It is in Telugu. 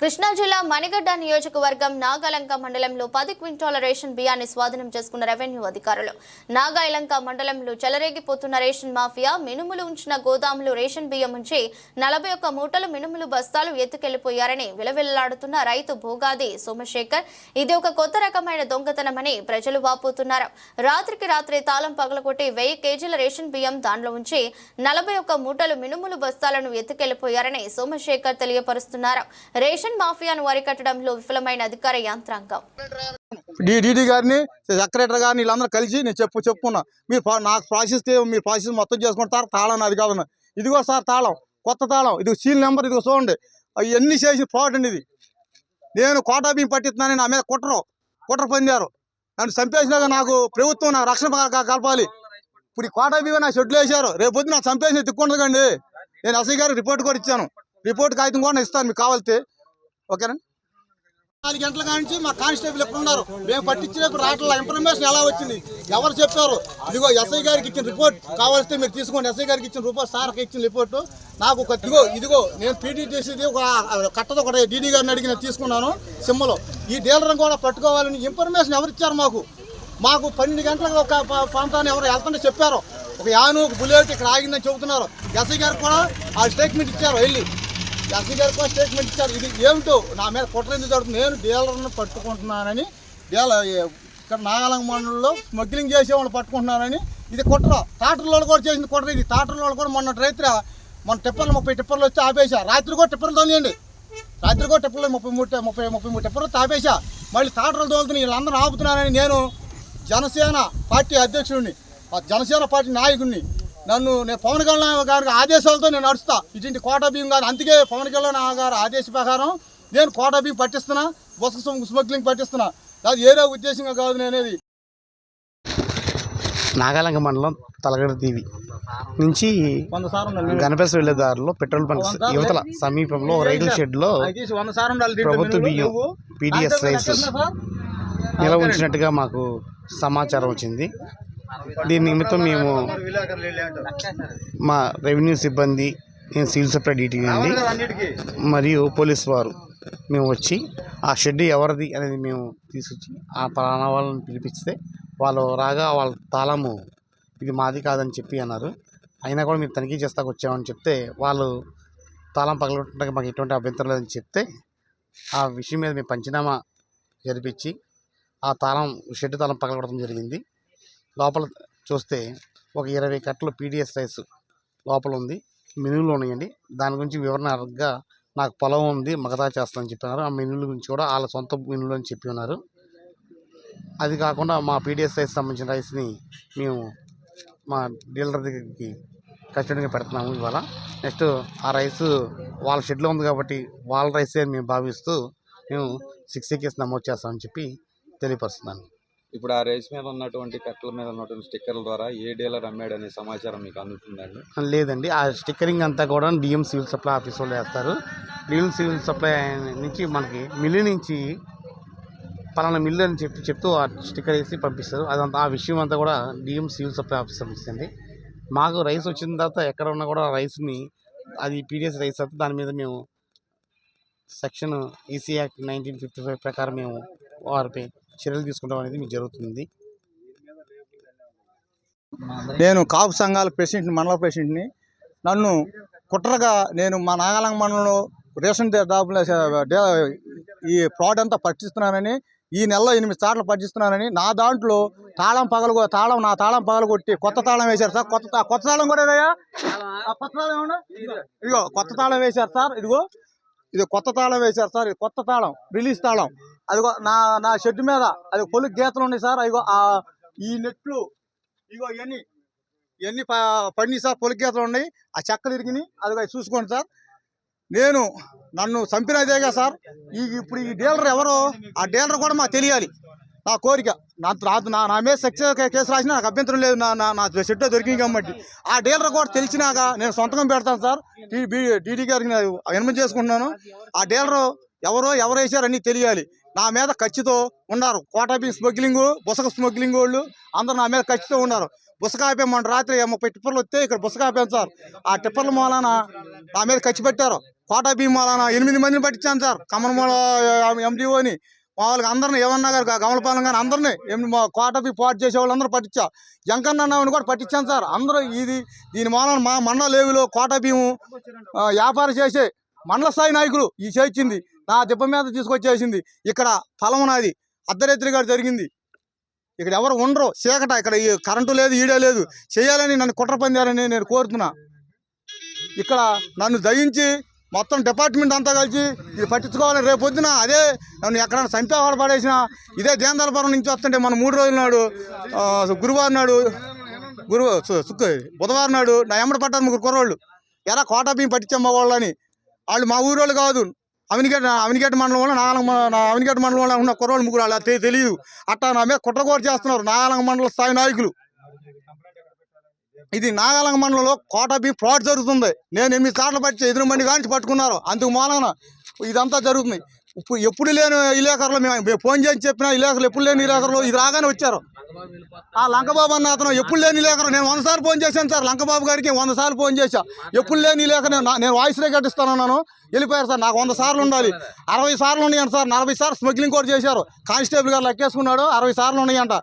కృష్ణా జిల్లా మణిగడ్డ నియోజకవర్గం నాగాలంక మండలంలో పది క్వింటాల రేషన్ బియ్యాన్ని స్వాధీనం చేసుకున్న రెవెన్యూ అధికారులు. నాగాయలంక మండలంలో చెలరేగిపోతున్న రేషన్ మాఫియా మినుములు ఉంచిన గోదాములు రేషన్ బియ్యం ఉంచి నలభై ఒక్క మూటలు మినుములు బస్తాలు ఎత్తుకెళ్ళిపోయారని విలవిల్లాడుతున్న రైతు భోగాది సోమశేఖర్. ఇది ఒక కొత్త రకమైన దొంగతనమని ప్రజలు వాపోతున్నారు. రాత్రికి రాత్రి తాళం పగలగొట్టి వెయ్యి కేజీల రేషన్ బియ్యం దానిలో ఉంచి నలభై ఒక్క మూటలు మినుములు బస్తాలను ఎత్తుకెళ్ళిపోయారని సోమశేఖర్ తెలియపరుస్తున్నారు. రేషన్ మాఫియాను అరికట్టడంలో విఫలమైన అధికార యంత్రాంగం. డీడీ గారిని సెక్రటరీ గారిని వీళ్ళందరూ కలిసి నేను చెప్పు చెప్పుకున్నా. మీరు నాకు ప్రాసెస్ మీరు ప్రాసెస్ మొత్తం చేసుకుంటారు తాళం అది కాదన్న ఇదిగో సార్ తాళం కొత్త తాళం ఇది సీల్ నెంబర్ ఇదిగో చూడండి. అవన్నీ చేసి ఫ్రాడ్ అండి ఇది. నేను కోటా బియ్యం పట్టిస్తున్నాను నా మీద కుట్రరు కుట్ర పొందారు. నన్ను చంపేసినాక నాకు ప్రభుత్వం నాకు రక్షణ కలపాలి. ఇప్పుడు ఈ కోటా బియ్యం నా షెడ్లు వేశారు. రేపు పొద్దున నాకు చంపేసిన తిక్కుండదండి నేను ఎస్ఐ గారికి రిపోర్ట్ కూడా ఇచ్చాను. రిపోర్ట్ కాగితం కూడా ఇస్తాను మీకు కావాలితే. ఓకేనండి నాలుగు గంటల నుంచి మా కానిస్టేబుల్ ఎప్పుడు ఉన్నారు? మేము పట్టించినప్పుడు రావట్ల. ఇన్ఫర్మేషన్ ఎలా వచ్చింది? ఎవరు చెప్పారు? ఇదిగో ఎస్ఐ గారికి ఇచ్చిన రిపోర్ట్ కావాల్స్తే మీరు తీసుకోండి. ఎస్ఐ గారికి ఇచ్చిన రిపోర్ట్ సార్కి ఇచ్చిన రిపోర్ట్. నాకు ఒక ఇదిగో ఇదిగో నేను పీడీ చేసేది ఒక కట్టతో ఒక డీడీ గారిని అడిగిన తీసుకున్నాను సిమ్లో ఈ డీలర్ని కూడా పట్టుకోవాలని ఇన్ఫర్మేషన్ ఎవరు ఇచ్చారు మాకు? మాకు పన్నెండు గంటలకు ఒక ప్రాంతాన్ని ఎవరు వెళ్తుంటే చెప్పారు. ఒక యాను ఒక బుల్లెట్ ఇక్కడ ఆగిందని చెబుతున్నారు. ఎస్ఐ గారికి కూడా ఆ స్టేట్మెంట్ ఇచ్చారు. వెళ్ళి ఎస్సీ గారు కూడా స్టేట్మెంట్ ఇచ్చారు. ఇది ఏమిటో? నా మీద కుట్ర ఎందుకు జరుగుతుంది? నేను డీలర్ను పట్టుకుంటున్నానని డీలర్ ఇక్కడ నాగాలంగ మండలంలో స్మగ్లింగ్ చేసేవాళ్ళు పట్టుకుంటున్నానని ఇది కుట్ర. టాటర్లో కూడా చేసింది కుట్ర ఇది. టాటర్లో కూడా మొన్న రైతు మన టిప్పర్లు ముప్పై టిప్పర్లు వచ్చి ఆపేశా రాత్రి కూడా టిప్పర్లు తోలియండి రాత్రి కూడా టిప్పర్లు ముప్పై మూడు ముప్పై ముప్పై మూడు టిప్పర్లు తాపేశా మళ్ళీ టాటర్లు తోలుతున్నాయి వీళ్ళందరూ ఆపుతున్నానని నేను జనసేన పార్టీ అధ్యక్షుడిని ఆ జనసేన పార్టీ నాయకుడిని నన్ను నేను పవన్ కళ్యాణ్ గారి ఆదేశాలతో నేను నడుస్తా. ఇటువంటి కోట బియ్యం కాదు. అందుకే పవన్ కళ్యాణ్ గారి ఆదేశ ప్రకారం నేను కోట బియ్యం పట్టిస్తున్నా. బొసక స్మగ్లింగ్ పట్టిస్తున్నా. అది ఏదో ఉద్దేశంగా కాదు నేనేది. నాగాలంక మండలం తలగడ దీవి నుంచి గణపేశ వెళ్ళే దారిలో పెట్రోల్ బంక్ యువతల సమీపంలో ఒక రైతుల షెడ్లో అయితే వంద సార్ ఉండాలి దీంట్లో ప్రభుత్వ బియ్యం. PDS rice? నిల్వ ఉంచినట్టుగా మాకు సమాచారం వచ్చింది. దీని నిమిత్తం మేము మా రెవెన్యూ సిబ్బంది నేను సివిల్ సప్లై డీటీ అండి మరియు పోలీస్ వారు మేము వచ్చి ఆ షెడ్ ఎవరిది అనేది మేము తీసుకొచ్చి ఆ పలానా వాళ్ళని పిలిపిస్తే వాళ్ళు రాగా వాళ్ళ తాళము ఇది మాది కాదని చెప్పి అన్నారు. అయినా కూడా మీరు తనిఖీ చేస్తాకు వచ్చామని చెప్తే వాళ్ళు తాళం పగలగొట్టడానికి మాకు ఎటువంటి అభ్యంతరం లేదని చెప్తే ఆ విషయం మీద మేము పంచనామా జరిపించి ఆ తాళం షెడ్ తాళం పగలగొట్టడం జరిగింది. లోపల చూస్తే ఒక ఇరవై కట్టలు పీడిఎస్ రైస్ లోపల ఉంది. మెనూలు ఉన్నాయండి. దాని గురించి వివరణగా నాకు పొలం ఉంది మగతా చేస్తానని చెప్పినారు. ఆ మెనూల గురించి కూడా వాళ్ళ సొంత మెనూలు అని చెప్పి ఉన్నారు. అది కాకుండా మా పీడిఎస్ రైస్ సంబంధించిన రైస్ని మేము మా డీలర్ దగ్గరికి ఖచ్చితంగా పెడుతున్నాము ఇవాళ. నెక్స్ట్ ఆ రైస్ వాళ్ళ షెడ్లో ఉంది కాబట్టి వాళ్ళ రైసే అని మేము భావిస్తూ మేము సిక్స్ కేసు నమోదు చేస్తామని చెప్పి తెలియపరుస్తున్నాను. ఇప్పుడు ఆ రేస్ మీద ఉన్నటువంటి కట్టల మీద ఉన్నటువంటి స్టిక్కర్ల ద్వారా ఏ డీలర్ అమ్మాడు అనే సమాచారం మీకు అందుతుందండి? లేదండి. ఆ స్టిక్కరింగ్ అంతా కూడా డిఎం సివిల్ సప్లై ఆఫీస్ వాళ్ళు వేస్తారు. డిఎం సివిల్ సప్లై నుంచి మనకి మిల్లు నుంచి పలానా మిల్లు అని చెప్పి చెప్తూ ఆ స్టిక్కర్ వేసి పంపిస్తారు. అదంతా ఆ విషయం అంతా కూడా డిఎం సివిల్ సప్లై ఆఫీస్ పంపిస్తుంది మాకు రైస్ వచ్చిన తర్వాత ఎక్కడ ఉన్నా కూడా రైస్ని అది పీడిఎస్ రైస్ అయితే దాని మీద మేము section EC act nineteen fifty five ప్రకారం మేము వారిపై చర్యలు తీసుకుంటాం అనేది మీకు జరుగుతుంది. నేను కాపు సంఘాల ప్రెసిడెంట్ మండల ప్రెసిడెంట్ని నన్ను కుట్రగా నేను మా నాగాలంగ మండలంలో రేషన్ డే- డబ్బులు స- డే- ఈ ఫ్రాడ్ అంతా పట్టిస్తున్నానని ఈ నెలలో ఎనిమిది సార్లు పట్టిస్తున్నానని నా దాంట్లో తాళం పగలు తాళం నా తాళం పగలు కొట్టి కొత్త తాళం వేశారు సార్. కొత్త కొత్త తాళం కూడా ఏదయ్యా? కొత్త తాళం ఏమన్నా? ఇదిగో కొత్త తాళం వేశారు సార్. ఇదిగో ఇది కొత్త తాళం వేశారు సార్. ఇది కొత్త తాళం రిలీజ్ తాళం. అదిగో నా నా షెడ్ మీద అది పొలి గీతలు ఉన్నాయి సార్. అదిగో ఆ ఈ నెట్లు ఇగో ఇవన్నీ ఇవన్నీ పడినాయి సార్ పొలి గీతలు ఉన్నాయి. ఆ చెక్కలు ఇరిగినాయి. అదిగో చూసుకోండి సార్. నేను నన్ను చంపినదేగా సార్. ఈ ఇప్పుడు ఈ డీలర్ ఎవరో ఆ డీలర్ కూడా మాకు తెలియాలి. నా కోరిక నా నా- నా నా మీద సక్సెస్ కేసు రాసినా నాకు అభ్యంతరం లేదు. నా నా నా షెడ్ దొరికింది కాబట్టి. ఆ డీలర్ కూడా తెలిసినాక నేను సొంతకం పెడతాను సార్. డీడీ గారికి నేను వినమం చేసుకుంటున్నాను. ఆ డీలర్ ఎవరో ఎవరు వేసారని తెలియాలి. నా మీద ఖర్చుతో ఉన్నారు. కోటాబీ స్మగ్లింగ్ బుసక స్మగ్లింగ్ వాళ్ళు అందరూ నా మీద ఖర్చుతో ఉన్నారు. బుసక ఆపాం రాత్రి ముప్పై టిప్పర్లు వస్తే ఇక్కడ బుసక ఆపాం సార్. ఆ టిప్పర్ల మూలాన నా మీద ఖర్చు పెట్టారు. కోటా మూలాన ఎనిమిది మందిని పట్టించాను సార్. కమలమూల ఎండిఓని. వాళ్ళకి అందరిని ఏమన్నా గారు గమలపాలెం కానీ అందరినీ ఎం- మా కోట చేసే వాళ్ళందరూ పట్టించా. జంకన్న కూడా పట్టించాను సార్. అందరూ ఇది దీని మూలన మా మండల లేవిలో కోట భీము వ్యాపారం చేసే మండల స్థాయి నాయకులు ఈ చేయించింది. నా దెబ్బ మీద తీసుకొచ్చేసింది. ఇక్కడ ఫలం నాది. అర్ధరాత్రి గారు జరిగింది. ఇక్కడ ఎవరు ఉండరు. చీకట ఇక్కడ ఈ కరెంటు లేదు ఈడే లేదు. చేయాలని నన్ను కుట్ర పొందాలని నేను కోరుతున్నా. ఇక్కడ నన్ను దయించి మొత్తం డిపార్ట్మెంట్ అంతా కలిసి ఇది పట్టించుకోవాలని రేపు పొద్దున అదే నన్ను ఎక్కడైనా చంపేవాడు పడేసిన ఇదే దేందలపురం నుంచి వస్తుంటే మన మూడు రోజుల నాడు గురువారం నాడు గురు సుక్క బుధవారం నాడు నా ఎమ్మడి పట్టారు ముగ్గురు కుర్రోళ్ళు. ఎలా కోటా బియ్యం పట్టించమ్మ వాళ్ళని. వాళ్ళు మా ఊరోళ్ళు కాదు. అవినిగడ్డ అవినిగడ్డ మండలం వల్ల నాగలంగ మ- అవినిగడ్డ మండలం వల్ల ఉన్న కుర్రోళ్ళు ముగ్గురు అలా తెలియదు అట్టా నా మీద కుట్రకోట చేస్తున్నారు నాగలంగ మండల స్థాయి నాయకులు. ఇది నాగాలంగ మండలంలో కోటబి ఫ్రాడ్ జరుగుతుంది. నేను ఎనిమిది సార్లు పట్టి ఎదురు మంది కానీ పట్టుకున్నారు. అందుకు మూలన ఇదంతా జరుగుతుంది. ఇప్పుడు ఎప్పుడు లేని ఇలేకరులు మేము. ఫోన్ చేసి చెప్పినా విలేకరులు ఎప్పుడు లేని ఇలేకరులు. ఇది రాగానే వచ్చారు. ఆ లంకబాబు అన్న అతను ఎప్పుడు లేని ఇలేకరు. నేను వంద సార్లు ఫోన్ చేశాను సార్. లంకబాబు గారికి వంద సార్లు ఫోన్ చేశా. ఎప్పుడు లేని ఇలేకరు. నేను నేను వాయిస్ రికార్డ్ ఇస్తానన్నాను వెళ్ళిపోయారు సార్. నాకు వంద సార్లు ఉండాలి. అరవై సార్లు ఉన్నాయంట సార్. నలభై సార్లు స్మగ్లింగ్ కూడా చేశారు. కానిస్టేబుల్ గారు లెక్కేసుకున్నాడు. అరవై సార్లు ఉన్నాయంట.